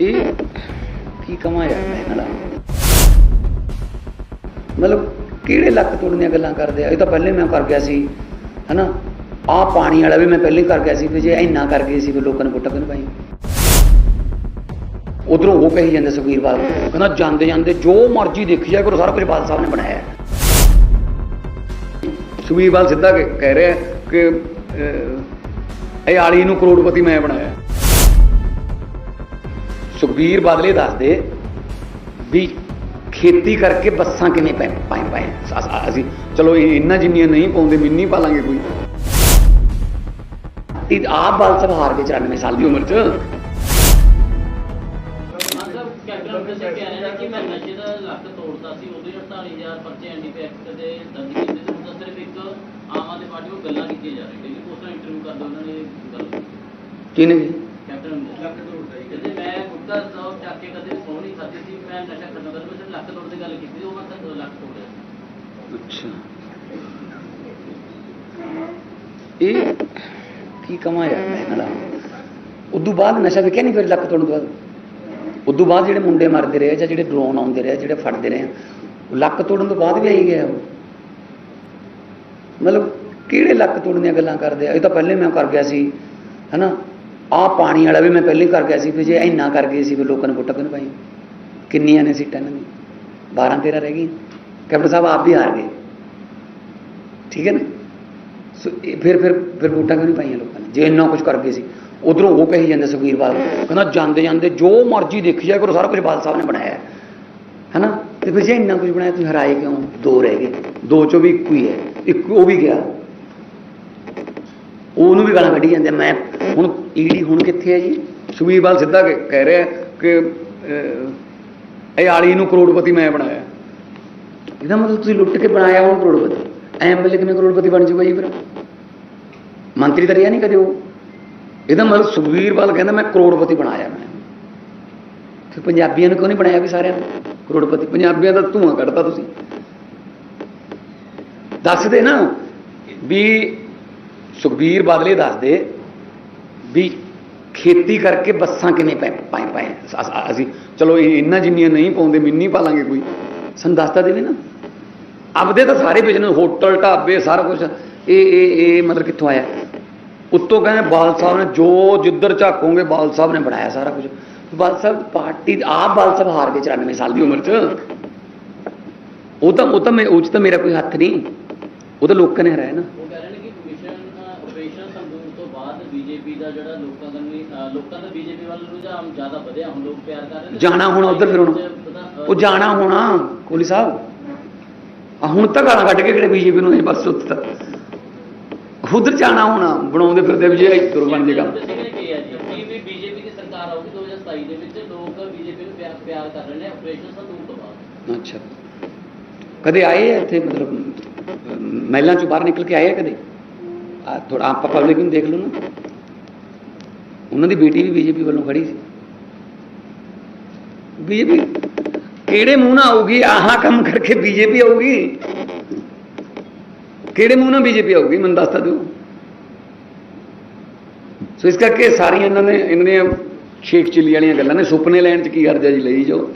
ਇਹ ਕੀ ਕਮਾ ਯਾਰ ਮੈਂ ਨਾਲ ਮਤਲਬ ਕਿਹੜੇ ਲੱਕ ਤੋੜਨ ਗੱਲਾਂ ਕਰਦੇ ਆ? ਇਹ ਤਾਂ ਪਹਿਲੇ ਮੈਂ ਕਰ ਗਿਆ ਸੀ ਹਨਾ? ਆ ਪਾਣੀ ਵਾਲਾ ਵੀ ਮੈਂ ਪਹਿਲੇ ਕਰ ਗਿਆ ਸੀ ਵੀ ਜੇ ਇੰਨਾ ਕਰ ਗਏ ਸੀ ਵੀ ਲੋਕਾਂ ਨੇ ਵੋਟਾਂ ਕਿਉਂ ਪਾਈ ਉਧਰੋਂ ਉਹ ਕਹੀ ਜਾਂਦੇ ਸੁਖਬੀਰ ਬਾਦਲ ਕਹਿੰਦਾ ਜਾਂਦੇ ਜਾਂਦੇ ਜੋ ਮਰਜ਼ੀ ਦੇਖੀ ਜਾ ਕਰੋ ਸਾਰਾ ਕੁਝ ਬਾਦਲ ਸਾਹਿਬ ਨੇ ਬਣਾਇਆ। ਹੈ। ਸੁਖਬੀਰ ਬਾਦਲ ਸਿੱਧਾ ਕਹਿ ਰਿਹਾ ਕਿ ਅਹ, ਇਹ ਆਲੀ ਨੂੰ ਕਰੋੜਪਤੀ ਮੈਂ ਬਣਾਇਆ। ਸੁਖਬੀਰ ਬਾਦਲ ਦੱਸਦੇ ਵੀ ਖੇਤੀ ਕਰਕੇ ਬੱਸਾਂ ਕਿਵੇਂ ਪੈ ਪਾਏ ਪਾਏ। ਅਸ- ਚਲੋ ਇਹ ਇੰਨਾ ਜਿੰਨੀਆਂ ਨਹੀਂ ਪਾਉਂਦੇ ਮਿੰਨੀ ਪਾ ਲਾਂਗੇ ਕੋਈ। ਇਹ ਆਪ ਬਾਲ ਸਾਹਿਬ ਹਾਰ ਗਏ 94 ਸਾਲ ਦੀ ਉਮਰ 'ਚ। ਮਤਲਬ ਅੱਛਾ। ਇਹ ਕੀ ਕਮਾ ਯਾਰ ਮੈਂ ਨਾਲ ਉਦੋਂ ਬਾਅਦ ਨਸ਼ਾ ਵਿਕਿਆ ਨਹੀਂ ਫਿਰ ਲੱਕ ਤੋੜਨ ਤੋਂ ਬਾਅਦ? ਉਦੋਂ ਬਾਅਦ ਜਿਹੜੇ ਮੁੰਡੇ ਮਰਦੇ ਰਹੇ ਜਾਂ ਜਿਹੜੇ ਡਰੋਨ ਆਉਂਦੇ ਰਹੇ, ਜਿਹੜੇ ਫੜਦੇ ਰਹੇ ਲੱਕ ਤੋੜਨ ਤੋਂ ਬਾਅਦ ਵੀ ਆਈ ਗਿਆ ਉਹ? ਮਤਲਬ ਕਿਹੜੇ ਲੱਕ ਤੋੜਨ ਦੀਆਂ ਗੱਲਾਂ ਕਰਦੇ ਆ? ਇਹ ਤਾਂ ਪਹਿਲੇ ਮੈਂ ਕਰ ਗਿਆ ਸੀ, ਹਨਾ? ਆ ਪਾਣੀ ਵਾਲਾ ਵੀ ਮੈਂ ਪਹਿਲੇ ਕਰ ਗਿਆ ਸੀ, ਫਿਰ ਜੇ ਇੰਨਾ ਕਰ ਗਏ ਸੀ ਫਿਰ ਲੋਕਾਂ ਨੇ ਵੋਟਾਂ ਕਿਉਂ ਪਾਈ ਕਿੰਨੀਆਂ ਨੇ ਸੀਟਾਂ ਇਹਨਾਂ ਦੀਆਂ? 12 13 ਰਹਿ ਗਈਆਂ? ਕੈਪਟਨ ਸਾਹਿਬ ਆਪ ਵੀ ਹਾਰ ਗਏ ਠੀਕ ਹੈ ਨਾ? ਸੋ ਫਿਰ ਫਿਰ ਫਿਰ ਵੋਟਾਂ ਕਿਉਂ ਨਹੀਂ ਪਾਈਆਂ ਲੋਕਾਂ ਨੇ? ਜੇ ਇੰਨਾ ਕੁਝ ਕਰ ਗਏ ਸੀ। ਉਧਰੋਂ ਉਹ ਕਹੀ ਜਾਂਦੇ ਸੁਖਬੀਰ ਬਾਦਲ। ਕਹਿੰਦਾ ਜਾਂਦੇ ਜਾਂਦੇ ਜੋ ਮਰਜ਼ੀ ਦੇਖੀ ਜਾ ਕਰੋ, ਸਾਰਾ ਕੁਝ ਬਾਦਲ ਸਾਹਿਬ ਨੇ ਬਣਾਇਆ। ਹੈ ਹੈਨਾ? ਤੇ ਫਿਰ ਜੇ ਇੰਨਾ ਕੁਝ ਬਣਾਇਆ, ਤੁਸੀਂ ਹਰਾਏ ਕਿਉਂ? ਦੋ ਰਹਿ ਗਏ। ਦੋ ਚੋਂ ਵੀ ਇੱਕੋ ਹੀ ਹੈ। ਇੱਕ ਉਹ ਵੀ ਗਿਆ। ਉਹਨੂੰ ਵੀ ਗਾਲਾਂ ਕੱਢੀ ਜਾਂਦੇ ਮੈਂ ਹੁਣ ਈਡੀ ਹੁਣ ਕਿੱਥੇ ਹੈ ਜੀ? ਸੁਖਬੀਰ ਬਾਦਲ ਸਿੱਧਾ ਕਹਿ ਰਿਹਾ ਕਿ ਇਹ ਆਲੀ ਨੂੰ ਕਰੋੜਪਤੀ ਮੈਂ ਬਣਾਇਆ। ਇਹਦਾ ਮਤਲਬ ਤੁਸੀਂ ਲੁੱਟ ਕੇ ਬਣਾਇਆ ਉਹਨੂੰ ਕਰੋੜਪਤੀ ਐਮਐਲਏ ਕਿਵੇਂ ਕਰੋੜਪਤੀ ਬਣ ਜੂਗਾ ਜੀ ਫਿਰ ਮੰਤਰੀ ਤਾਂ ਰਿਹਾ ਨਹੀਂ ਕਦੇ ਉਹ ਇਹਦਾ ਮਤਲਬ ਸੁਖਬੀਰ ਬਾਦਲ ਕਹਿੰਦਾ ਮੈਂ ਕਰੋੜਪਤੀ ਬਣਾਇਆ ਮੈਂ ਫਿਰ ਪੰਜਾਬੀਆਂ ਨੂੰ ਕਿਉਂ ਨਹੀਂ ਬਣਾਇਆ ਵੀ ਸਾਰਿਆਂ ਨੂੰ ਕਰੋੜਪਤੀ ਪੰਜਾਬੀਆਂ ਦਾ ਧੂਆਂ ਕੱਢਤਾ ਤੁਸੀਂ ਦੱਸਦੇ ਨਾ ਵੀ ਸੁਖਬੀਰ ਬਾਦਲ ਇਹ ਦੱਸਦੇ ਵੀ ਖੇਤੀ ਕਰਕੇ ਬੱਸਾਂ ਕਿਵੇਂ ਪੈ ਪਾਏ ਪਾਏ ਅਸ- ਅਸ- ਅਸੀਂ ਚਲੋ ਇਹ ਇੰਨਾ ਜਿੰਨੀਆਂ ਨਹੀਂ ਪਾਉਂਦੇ ਮਿੰਨੀ ਪਾ ਲਾਂਗੇ ਕੋਈ ਸਾਨੂੰ ਦੱਸਦਾ ਦੇਵੇ ਨਾ ਆਪਦੇ ਤਾਂ ਸਾਰੇ ਬਿਜ਼ਨਸ ਹੋਟਲ ਢਾਬੇ ਸਾਰਾ ਕੁਝ ਇਹ ਇਹ ਇਹ ਮਤਲਬ ਕਿੱਥੋਂ ਆਇਆ? ਉੱਤੋਂ ਕਹਿੰਦੇ ਬਾਲ ਸਾਹਿਬ ਨੇ ਜੋ ਜਿੱਧਰ ਝਾਕੋਗੇ ਬਾਲ ਸਾਹਿਬ ਨੇ ਬਣਾਇਆ ਸਾਰਾ ਕੁਝ ਬਾਲ ਸਾਹਿਬ ਪਾਰਟੀ ਆਪ ਬਾਲ ਸਾਹਿਬ ਹਾਰ ਗਏ 94 ਸਾਲ ਦੀ ਉਮਰ 'ਚ। ਉਹ ਤਾਂ ਉਹ ਤਾਂ ਮੈਂ ਉਹ 'ਚ ਤਾਂ ਮੇਰਾ ਕੋਈ ਹੱਥ ਨਹੀਂ। ਉਹ ਤਾਂ ਲੋਕਾਂ ਨੇ ਹਰਾਇਆ ਨਾ। ਉਹ ਕਹਿ ਰਹੇ ਨੇ ਕਿ ਕਮਿਸ਼ਨ ਆਪਰੇਸ਼ਨ ਸੰਦੂਰ ਤੋਂ ਬਾਅਦ ਬੀਜੇਪੀ ਦਾ ਜਿਹੜਾ ਲੋਕਾਂ ਦਾ ਨਹੀਂ ਅਹ ਲੋਕਾਂ ਦਾ ਬੀਜੇਪੀ ਵੱਲ ਰੁਝਾਨ ਜ਼ਿਆਦਾ ਵਧਿਆ। ਹੁਣ ਲੋਕ ਪਿਆਰ ਕਰ ਰਹੇ ਨੇ। ਜਾਣਾ ਹੁਣ ਉੱਧਰ ਫਿਰ ਹੁਣ। ਉਹ ਜਾਣਾ ਹੋਣਾ ਕੋਹਲੀ ਸਾਹਿਬ। ਹੁਣ ਤਾਂ ਗਾਲਾਂ ਕੱਢ ਕੇ ਕਿਹੜੇ ਬੀਜੇਪੀ ਨੂੰ ਇਹ ਬਸ ਉੱਤ ਤੱਕ ਉਧਰ ਜਾਣਾ ਹੋਣਾ ਬਣਾਉਂਦੇ ਫਿਰਦੇ ਵੀ ਜੇ ਇੱਧਰ ਬਣ ਜੇਗਾ ਕੈਪਟਨ ਸਿੰਘ ਨੇ ਕਿਹਾ ਜੀ? ਕਿ ਵੀ ਬੀਜੇਪੀ ਦੀ ਸਰਕਾਰ ਆਊਗੀ 2027 ਦੇ ਵਿੱਚ ਲੋਕ ਬੀਜੇਪੀ ਨੂੰ ਪਿਆਰ ਪਿਆਰ ਕਰ ਰਹੇ ਨੇ ਆਪਰੇਸ਼ਨ ਸੰਦੂਰ ਤੋਂ ਬਾਅਦ ਅੱਛਾ। ਕਦੇ ਆਏ ਆ ਇੱਥੇ ਮਤਲਬ ਮਹਿਲਾਂ ਚੋਂ ਬਾਹਰ ਨਿਕਲ ਕੇ ਆਏ ਆ ਕਦੇ? ਆ ਥੋੜਾ ਆਪ ਪਬਲਿਕ ਨੂੰ ਦੇਖ ਲਓ ਨਾ। ਉਹਨਾਂ ਦੀ ਬੇਟੀ ਵੀ ਬੀਜੇਪੀ ਵੱਲੋਂ ਖੜੀ ਸੀ। ਬੀਜੇਪੀ ਕਿਹੜੇ ਮੂੰਹ ਨਾਲ ਆਊਗੀ? ਆਹਾ ਕੰਮ ਕਰਕੇ ਬੀਜੇਪੀ ਆਊਗੀ? ਕਿਹੜੇ ਮੂੰਹ ਨਾਲ ਬੀਜੇਪੀ ਆਊਗੀ? ਮੈਨੂੰ ਦੱਸ ਤਾਂ ਦਿਓ। ਸੋ ਇਸ ਕਰਕੇ ਸਾਰੀਆਂ ਇਹਨਾਂ ਨੇ, ਇਹਨਾਂ ਦੀਆਂ ਛੇਕ ਚਿੱਲੀ ਵਾਲੀਆਂ ਗੱਲਾਂ ਨੇ। ਸੁਪਨੇ ਲੈਣ ਚ ਕੀ ਅਰਜ਼ਾ ਜੀ ਲਈ ਜਾਓ।